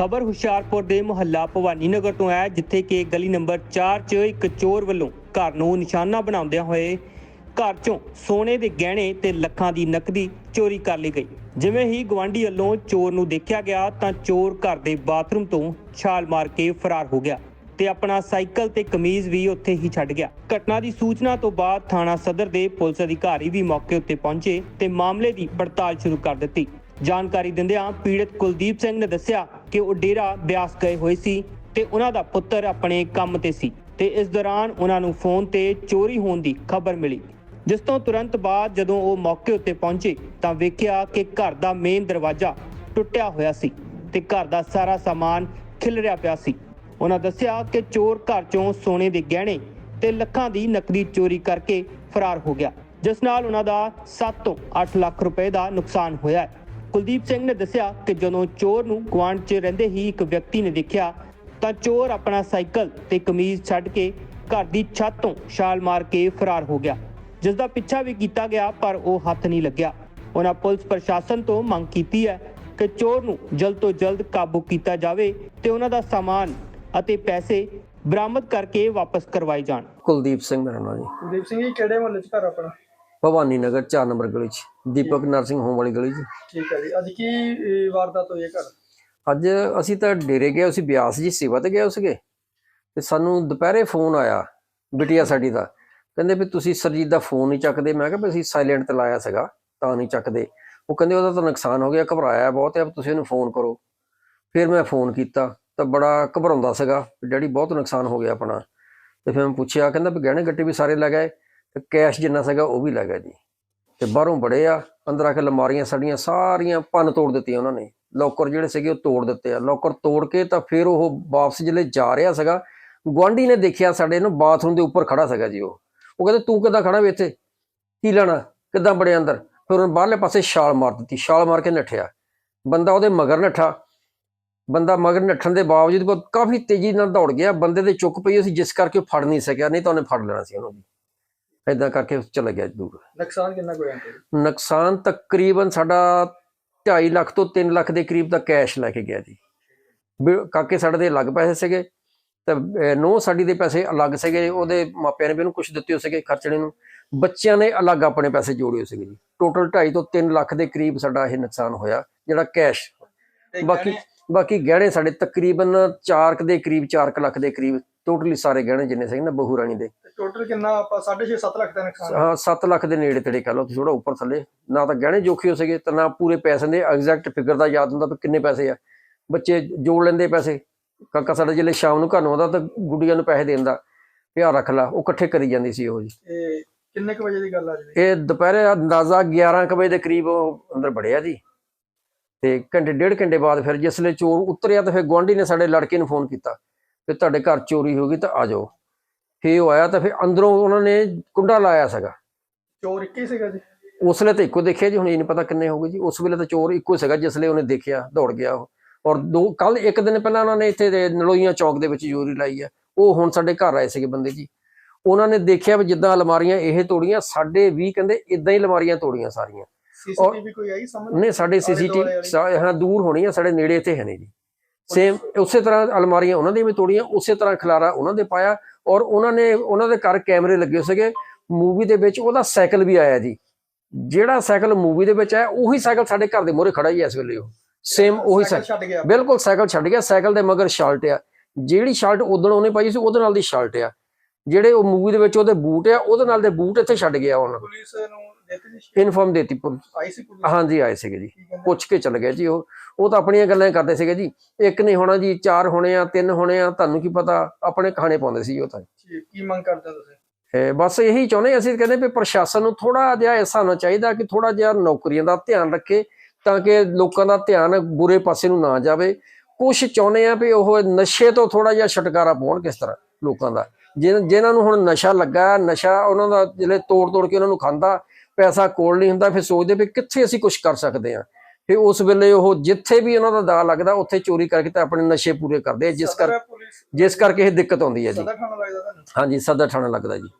ਖਬਰ ਹੁਸ਼ਿਆਰਪੁਰ ਦੇ ਮੁਹੱਲਾ ਭਵਾਨੀ ਨਗਰ ਤੋਂ ਹੈ, ਜਿੱਥੇ ਕਿ ਗਲੀ ਨੰਬਰ 4 'ਚ ਇੱਕ ਚੋਰ ਵੱਲੋਂ ਘਰ ਨੂੰ ਨਿਸ਼ਾਨਾ ਬਣਾਉਂਦਿਆਂ ਹੋਏ ਘਰ 'ਚੋਂ ਸੋਨੇ ਦੇ ਗਹਿਣੇ ਤੇ ਲੱਖਾਂ ਦੀ ਨਕਦੀ ਚੋਰੀ ਕਰ ਲਈ ਗਈ। ਜਿਵੇਂ ਹੀ ਗਵਾਂਢੀ ਵੱਲੋਂ ਚੋਰ ਨੂੰ ਦੇਖਿਆ ਗਿਆ, ਤਾਂ ਚੋਰ ਘਰ ਦੇ ਬਾਥਰੂਮ ਤੋਂ ਛਾਲ ਮਾਰ ਕੇ ਫਰਾਰ ਹੋ ਗਿਆ ਤੇ ਆਪਣਾ ਸਾਈਕਲ ਤੇ ਕਮੀਜ਼ ਵੀ ਉੱਥੇ ਹੀ ਛੱਡ ਗਿਆ। ਘਟਨਾ ਦੀ ਸੂਚਨਾ ਤੋਂ ਬਾਅਦ ਥਾਣਾ ਸਦਰ ਦੇ ਪੁਲਿਸ ਅਧਿਕਾਰੀ ਵੀ ਮੌਕੇ ਉੱਤੇ ਪਹੁੰਚੇ ਤੇ ਮਾਮਲੇ ਦੀ ਪੜਤਾਲ ਸ਼ੁਰੂ ਕਰ ਦਿੱਤੀ। ਜਾਣਕਾਰੀ ਦਿੰਦਿਆਂ ਪੀੜਤ ਕੁਲਦੀਪ ਸਿੰਘ ਨੇ ਦੱਸਿਆ ਕਿ ਉਹ ਡੇਰਾ ਬਿਆਸ ਗਏ ਹੋਏ ਸੀ ਤੇ ਉਹਨਾਂ ਦਾ ਪੁੱਤਰ ਆਪਣੇ ਕੰਮ ਤੇ ਸੀ ਤੇ ਇਸ ਦੌਰਾਨ ਉਹਨਾਂ ਨੂੰ ਫੋਨ ਤੇ ਚੋਰੀ ਹੋਣ ਦੀ ਖਬਰ ਮਿਲੀ। ਜਿਸ ਤੋਂ ਤੁਰੰਤ ਬਾਅਦ ਜਦੋਂ ਉਹ ਮੌਕੇ ਉੱਤੇ ਪਹੁੰਚੇ ਤਾਂ ਵੇਖਿਆ ਕਿ ਘਰ ਦਾ ਮੇਨ ਦਰਵਾਜ਼ਾ ਟੁੱਟਿਆ ਹੋਇਆ ਸੀ ਤੇ ਘਰ ਦਾ ਸਾਰਾ ਸਾਮਾਨ ਖਿਲਰਿਆ ਪਿਆ ਸੀ। ਉਹਨਾਂ ਦੱਸਿਆ ਕਿ ਚੋਰ ਘਰ ਚੋਂ ਸੋਨੇ ਦੇ ਗਹਿਣੇ ਤੇ ਲੱਖਾਂ ਦੀ ਨਕਦੀ ਚੋਰੀ ਕਰਕੇ ਫਰਾਰ ਹੋ ਗਿਆ, ਜਿਸ ਨਾਲ ਉਹਨਾਂ ਦਾ 7 ਤੋਂ 8 ਲੱਖ ਰੁਪਏ ਦਾ ਨੁਕਸਾਨ ਹੋਇਆ ਹੈ। ਕੁਲਦੀਪ ਸਿੰਘ ਨੇ ਦੱਸਿਆ ਕਿ ਜਦੋਂ ਚੋਰ ਨੂੰ ਗੁਆਂਢ 'ਚ ਰਹਿੰਦੇ ਹੀ ਇੱਕ ਵਿਅਕਤੀ ਨੇ ਦੇਖਿਆ ਤਾਂ ਚੋਰ ਆਪਣਾ ਸਾਈਕਲ ਤੇ ਕਮੀਜ਼ ਛੱਡ ਕੇ ਘਰ ਦੀ ਛੱਤ ਤੋਂ ਛਾਲ ਮਾਰ ਕੇ ਫਰਾਰ ਹੋ ਗਿਆ। ਜਿਸ ਦਾ ਪਿੱਛਾ ਵੀ ਕੀਤਾ ਗਿਆ ਪਰ ਉਹ ਹੱਥ ਨਹੀਂ ਲੱਗਿਆ। ਉਹਨਾਂ ਪੁਲਿਸ ਪ੍ਰਸ਼ਾਸਨ ਤੋਂ ਮੰਗ ਕੀਤੀ ਹੈ ਕਿ ਚੋਰ ਨੂੰ ਜਲਦ ਤੋਂ ਜਲਦ ਕਾਬੂ ਕੀਤਾ ਜਾਵੇ ਤੇ ਉਹਨਾਂ ਦਾ ਸਾਮਾਨ ਅਤੇ ਪੈਸੇ ਬਰਾਮਦ ਕਰਕੇ ਵਾਪਸ ਕਰਵਾਏ ਜਾਣ। ਕੁਲਦੀਪ ਸਿੰਘ ਮੇਰਾ ਨਾਮ ਜੀ। ਕੁਲਦੀਪ ਸਿੰਘ ਜੀ ਕਿਹੜੇ ਮੁਹੱਲੇ 'ਚ ਘਰ ਆਪਣਾ? ਭਵਾਨੀ ਨਗਰ 4 ਨੰਬਰ ਗਲੀ 'ਚ। ਦੀਪਕ ਨਰਸਿੰਗ ਹੋਮ ਵਾਲੀ ਗਲੀ 'ਚ। ਠੀਕ ਹੈ ਜੀ। ਅੱਜ ਕੀ ਅਹ, ਵਾਰਦਾਤ ਹੋਈ ਹੈ ਘਰ? ਅੱਜ ਅਸੀਂ ਤਾਂ ਡੇਰੇ ਗਏ ਅਸੀਂ ਬਿਆਸ ਜੀ ਸੇਵਾ ਤੇ ਗਏ ਸੀਗੇ। ਤੇ ਸਾਨੂੰ ਦੁਪਹਿਰੇ ਫੋਨ ਆਇਆ ਬਿਟਿਆ ਸਾਡੀ ਦਾ। ਕਹਿੰਦੇ ਵੀ ਤੁਸੀਂ ਸਰਜੀਤ ਦਾ ਫੋਨ ਨਹੀਂ ਚੱਕਦੇ। ਮੈਂ ਕਿਹਾ ਵੀ ਅਸੀਂ ਸਾਇਲੈਂਟ ਤੇ ਲਾਇਆ ਸੀਗਾ ਤਾਂ ਨਹੀਂ ਚੱਕਦੇ। ਉਹ ਕਹਿੰਦੇ ਉਹਦਾ ਤਾਂ ਨੁਕਸਾਨ ਹੋ ਗਿਆ ਘਬਰਾਇਆ ਬਹੁਤ ਹੈ ਤੁਸੀਂ ਉਹਨੂੰ ਫੋਨ ਕਰੋ। ਫਿਰ ਮੈਂ ਫੋਨ ਕੀਤਾ ਤਾਂ ਬੜਾ ਘਬਰਾਉਂਦਾ ਸੀਗਾ ਡੈਡੀ ਬਹੁਤ ਨੁਕਸਾਨ ਹੋ ਗਿਆ ਆਪਣਾ। ਤੇ ਫਿਰ ਮੈਂ ਪੁੱਛਿਆ ਕਹਿੰਦਾ ਵੀ ਗਹਿਣੇ ਗੱਟੇ ਵੀ ਸਾਰੇ ਲੈ ਗਏ। ਤੇ ਕੈਸ਼ ਜਿੰਨਾ ਸੀਗਾ ਉਹ ਵੀ ਲੈ ਗਿਆ ਜੀ। ਤੇ ਬਾਹਰੋਂ ਬੜੇ ਆ ਅੰਦਰ ਆ ਕੇ ਲਮਾਰੀਆਂ ਸਾਡੀਆਂ, ਸਾਰੀਆਂ ਭੰਨ ਤੋੜ ਦਿੱਤੀਆਂ ਉਹਨਾਂ ਨੇ। ਲੋਕਰ ਜਿਹੜੇ ਸੀਗੇ ਉਹ ਤੋੜ ਦਿੱਤੇ ਆ। ਲੋਕਰ ਤੋੜ ਕੇ ਤਾਂ ਫਿਰ ਉਹ ਵਾਪਸ ਜਿਹੜੇ ਜਾ ਰਿਹਾ ਸੀਗਾ, ਗੁਆਂਢੀ ਨੇ ਦੇਖਿਆ ਸਾਡੇ ਨੂੰ ਬਾਥਰੂਮ ਦੇ ਉੱਪਰ ਖੜਾ ਸੀਗਾ ਜੀ ਉਹ। ਉਹ ਕਹਿੰਦੇ, ਤੂੰ ਕਿੱਦਾਂ ਖੜਾ ਵੀ ਇੱਥੇ? ਕੀ ਲੈਣਾ? ਕਿੱਦਾਂ ਬੜੇ ਅੰਦਰ? ਫਿਰ ਉਹਨੇ ਬਾਹਰਲੇ ਪਾਸੇ ਛਾਲ ਮਾਰ ਦਿੱਤੀ, ਛਾਲ ਮਾਰ ਕੇ ਨੱਠਿਆ। ਬੰਦਾ ਉਹਦੇ ਮਗਰ ਨੱਠਾ। ਬੰਦਾ ਮਗਰ ਨੱਠਣ ਦੇ ਬਾਵਜੂਦ ਕਾਫੀ ਤੇਜ਼ੀ ਨਾਲ ਦੌੜ ਗਿਆ। ਬੰਦੇ ਦੇ ਚੁੱਕ ਪਈ ਸੀ, ਜਿਸ ਕਰਕੇ ਉਹ ਫੜ ਨਹੀਂ ਸਕਿਆ, ਨਹੀਂ ਤਾਂ ਉਹਨੇ ਫੜ ਲੈਣਾ ਸੀ ਉਹਨੂੰ ਏਦਾਂ ਕਰਕੇ ਚਲਾ ਗਿਆ ਦੂਰ ਨੁਕਸਾਨ ਕਿੰਨਾ ਕੁ ਹੋਇਆ ਨੁਕਸਾਨ ਤਕਰੀਬਨ ਸਾਡਾ 2.5 ਲੱਖ ਤੋਂ 3 ਲੱਖ ਦੇ ਕਰੀਬ ਦਾ ਕੈਸ਼ ਲੈ ਕੇ ਗਿਆ ਜੀ। ਕਾਕੇ ਸਾਡੇ ਦੇ ਅਲੱਗ ਪੈਸੇ ਸੀਗੇ ਤੇ ਨੋ ਸਾਡੀ ਦੇ ਪੈਸੇ ਅਲੱਗ ਸੀਗੇ ਉਹਦੇ ਮਾਪਿਆਂ ਨੇ ਵੀ ਉਹਨੂੰ ਕੁਝ ਦਿੱਤੇ ਹੋ ਸੀਗੇ ਖਰਚਣੇ ਨੂੰ। ਬੱਚਿਆਂ ਨੇ ਅਲੱਗ ਆਪਣੇ ਪੈਸੇ ਜੋੜੇ ਹੋ ਸੀਗੇ ਜੀ। ਟੋਟਲ 2.5 ਤੋਂ 3 ਲੱਖ ਦੇ ਕਰੀਬ ਸਾਡਾ ਇਹ ਨੁਕਸਾਨ ਹੋਇਆ ਜਿਹੜਾ ਕੈਸ਼। ਬਾਕੀ ਬਾਕੀ ਗਹਿਣੇ ਸਾਡੇ ਤਕਰੀਬਨ 4 ਦੇ ਕਰੀਬ 4 ਲੱਖ ਦੇ ਕਰੀਬ ਟੋਟਲੀ ਸਾਰੇ ਗਹਿਣੇ ਜਿੰਨੇ ਸੀਗੇ ਨਾ ਬਹੂ ਰਾਣੀ ਦੇ। ਟੋਟਲ ਕਿੰਨਾ ਆਪਾਂ 6.5 7 ਲੱਖ ਦਾ ਨੁਕਸਾਨ ਹਾਂ 7 ਲੱਖ ਦੇ ਨੇੜੇ ਤੇੜੇ ਕਹ ਲਓ ਤੁਸੀਂ ਥੋੜਾ ਉੱਪਰ ਥੱਲੇ। ਨਾ ਤਾਂ ਗਹਿਣੇ ਜੋਖੀ ਹੋ ਸਕੇ ਤੇ ਨਾ ਪੂਰੇ ਪੈਸੇ ਦੇ ਐਗਜ਼ੈਕਟ ਫਿਗਰ ਦਾ ਯਾਦ ਹੁੰਦਾ ਵੀ ਕਿੰਨੇ ਪੈਸੇ ਆ। ਬੱਚੇ ਜੋੜ ਲੈਂਦੇ ਪੈਸੇ। ਕਾਕਾ ਸਾਡਾ ਜਿਹੜੇ ਸ਼ਾਮ ਨੂੰ ਘਰ ਨੂੰ ਆਉਂਦਾ ਤਾਂ ਗੁੱਡੀਆਂ ਨੂੰ ਪੈਸੇ ਦੇਣ ਦਾ ਪਿਆਰ ਰੱਖ ਲਾ। ਉਹ ਇਕੱਠੇ ਕਰੀ ਜਾਂਦੀ ਸੀ ਉਹ ਜੀ। ਇਹ ਕਿੰਨੇ ਕੁ ਵਜੇ ਦੀ ਗੱਲ ਆ ਜੀ? ਇਹ ਦੁਪਹਿਰੇ ਅੰਦਾਜ਼ਾ 11 ਕੁ ਵਜੇ ਦੇ ਕਰੀਬ ਉਹ ਅੰਦਰ ਵੜਿਆ ਜੀ। ਤੇ ਘੰਟੇ ਡੇਢ ਘੰਟੇ ਬਾਅਦ ਫਿਰ ਜਿਸਲੇ ਚੋਰ ਉਤਰਿਆ ਤਾਂ ਫਿਰ ਗੁਆਂਢੀ ਨੇ ਸਾਡੇ ਲੜਕੇ ਨੂੰ ਫੋਨ ਕੀਤਾ। ਕਿ ਤੁਹਾਡੇ ਘਰ ਚੋਰੀ ਹੋ ਗਈ ਤਾਂ ਆ ਜਾਓ। ਫੇ ਉਹ ਆਇਆ ਤਾਂ ਫਿਰ ਅੰਦਰੋਂ ਉਹਨਾਂ ਨੇ ਕੁੰਡਾ ਲਾਇਆ ਸੀਗਾ। ਚੋਰ ਇੱਕ ਹੀ ਸੀਗਾ ਜੀ? ਉਸ ਵੇਲੇ ਤਾਂ ਇੱਕੋ ਦੇਖਿਆ ਜੀ ਹੁਣ ਇਹ ਨਹੀਂ ਪਤਾ ਕਿੰਨੇ ਹੋ ਗਏ ਜੀ। ਉਸ ਵੇਲੇ ਤਾਂ ਚੋਰ ਇੱਕੋ ਸੀਗਾ ਜਿਸ ਵੇਲੇ ਉਹਨੇ ਦੇਖਿਆ ਦੌੜ ਗਿਆ ਉਹ। ਔਰ ਦੋ ਕੱਲ ਇੱਕ ਦਿਨ ਪਹਿਲਾਂ ਉਹਨਾਂ ਨੇ ਇੱਥੇ ਦੇ ਨਲੋਈਆਂ ਚੌਕ ਦੇ ਵਿੱਚ ਚੋਰੀ ਲਾਈ ਆ। ਉਹ ਹੁਣ ਸਾਡੇ ਘਰ ਆਏ ਸੀਗੇ ਬੰਦੇ ਜੀ। ਉਹਨਾਂ ਨੇ ਦੇਖਿਆ ਵੀ ਜਿੱਦਾਂ ਅਲਮਾਰੀਆਂ ਇਹ ਤੋੜੀਆਂ ਸਾਡੇ ਵੀ ਕਹਿੰਦੇ ਇਦਾਂ ਹੀ ਅਲਮਾਰੀਆਂ ਤੋੜੀਆਂ ਸਾਰੀਆਂ। ਸੀਸੀਟੀਵੀ ਕੋਈ ਆਈ ਸਮਝ ਨੇ ਸਾਡੇ ਸੀਸੀਟੀਵੀ ਹਾਂ ਦੂਰ ਹੋਣੀ ਆ ਸਾਡੇ ਨੇੜੇ ਇੱਥੇ ਹੈ ਨਹੀਂ ਜੀ। ਸੇਮ ਉਸੇ ਤਰ੍ਹਾਂ ਅਲਮਾਰੀਆਂ ਉਹਨਾਂ ਦੀਆਂ ਵੀ ਤੋੜੀਆਂ ਉਸੇ ਤਰ੍ਹਾਂ ਖਲਾਰਾ ਉਹਨਾਂ ਦੇ ਪਾਇਆ। ਔਰ ਉਹਨਾਂ ਨੇ ਉਹਨਾਂ ਦੇ ਘਰ ਕੈਮਰੇ ਲੱਗੇ ਸੀਗੇ। ਮੂਵੀ ਦੇ ਵਿੱਚ ਉਹਦਾ ਸਾਈਕਲ ਵੀ ਆਇਆ ਜੀ। ਜਿਹੜਾ ਸਾਈਕਲ ਮੂਵੀ ਦੇ ਵਿੱਚ ਆਇਆ ਉਹੀ ਸਾਈਕਲ ਸਾਡੇ ਘਰ ਦੇ ਮੂਹਰੇ ਖੜਾ ਹੀ ਇਸ ਵੇਲੇ ਉਹ। ਸੇਮ ਉਹੀ ਸਾਈਕਲ। ਬਿਲਕੁਲ ਸਾਈਕਲ ਛੱਡ ਗਿਆ ਸਾਈਕਲ ਦੇ ਮਗਰ ਸ਼ਾਲਟ ਆ। ਜਿਹੜੀ ਸ਼ਾਲਟ ਉਦੋਂ ਉਹਨੇ ਪਾਈ ਸੀ ਉਹਦੇ ਨਾਲ ਦੀ ਸ਼ਾਲਟ ਆ। ਜਿਹੜੇ ਉਹ ਮੂਵੀ ਦੇ ਵਿੱਚ ਉਹਦੇ ਬੂਟ ਆ ਉਹਦੇ ਨਾਲ ਦੇ ਬੂਟ ਇੱਥੇ ਛੱਡ ਗਿਆ ਉਹਨਾਂ ਪੁਲਿਸ ਨੂੰ ਦਿੱਤੀ ਜੀ ਇਨਫਾਰਮ ਦੇਤੀ ਪੁਲਿਸ ਆਈ ਸੀ ਪੁਲਿਸ? ਹਾਂਜੀ ਆਏ ਸੀਗੇ ਜੀ? ਪੁੱਛ ਕੇ ਚੱਲ ਗਏ ਜੀ ਉਹ। ਉਹ ਤਾਂ ਆਪਣੀਆਂ ਗੱਲਾਂ ਕਰਦੇ ਸੀਗੇ ਜੀ। ਇੱਕ ਨਹੀਂ ਹੋਣਾ ਜੀ ਚਾਰ ਹੋਣੇ ਆ ਤਿੰਨ ਹੋਣੇ ਆ ਤੁਹਾਨੂੰ ਕੀ ਪਤਾ ਆਪਣੇ ਕਹਾਣੇ ਪਾਉਂਦੇ ਸੀ ਉਹ ਤਾਂ। ਕੀ ਮੰਗ ਕਰਦੇ ਤੁਸੀਂ? ਬਸ ਇਹੀ ਚਾਹੁੰਦੇ ਅਸੀਂ ਕਹਿੰਦੇ ਵੀ ਪ੍ਰਸ਼ਾਸਨ ਨੂੰ ਥੋੜਾ ਜਿਹਾ ਐਸਾ ਹੋਣਾ ਚਾਹੀਦਾ ਕਿ ਥੋੜਾ ਜਿਹਾ ਨੌਕਰੀਆਂ ਦਾ ਧਿਆਨ ਰੱਖੇ ਤਾਂ ਕਿ ਲੋਕਾਂ ਦਾ ਧਿਆਨ ਬੁਰੇ ਪਾਸੇ ਨੂੰ ਨਾ ਜਾਵੇ। ਕੁਝ ਚਾਹੁੰਦੇ ਆ ਵੀ ਉਹ ਨਸ਼ੇ ਤੋਂ ਥੋੜਾ ਜਿਹਾ ਛੁਟਕਾਰਾ ਪਾਉਣ ਕਿਸ ਤਰ੍ਹਾਂ। ਲੋਕਾਂ ਦਾ। ਜਿਨ੍ਹਾਂ ਨੂੰ ਹੁਣ ਨਸ਼ਾ ਲੱਗਾ ਨਸ਼ਾ ਉਹਨਾਂ ਦਾ ਜਿਹੜੇ ਤੋੜ ਤੋੜ ਕੇ ਉਹਨਾਂ ਨੂੰ ਖਾਂਦਾ ਪੈਸਾ ਕੋਲ ਨਹੀਂ ਹੁੰਦਾ ਫਿਰ ਸੋਚਦੇ ਵੀ ਕਿੱਥੇ ਅਸੀਂ ਕੁਝ ਕਰ ਸਕਦੇ ਆ ਫਿਰ ਉਸ ਵੇਲੇ ਉਹ ਜਿੱਥੇ ਵੀ ਉਹਨਾਂ ਦਾ ਦਾ ਲੱਗਦਾ ਉੱਥੇ ਚੋਰੀ ਕਰਕੇ ਤਾਂ ਆਪਣੇ ਨਸ਼ੇ ਪੂਰੇ ਕਰਦੇ ਜਿਸ ਕਰ ਜਿਸ ਕਰਕੇ ਇਹ ਦਿੱਕਤ ਆਉਂਦੀ ਹੈ ਜੀ। ਹਾਂਜੀ ਸਦਰ ਥਾਣਾ ਲੱਗਦਾ ਜੀ।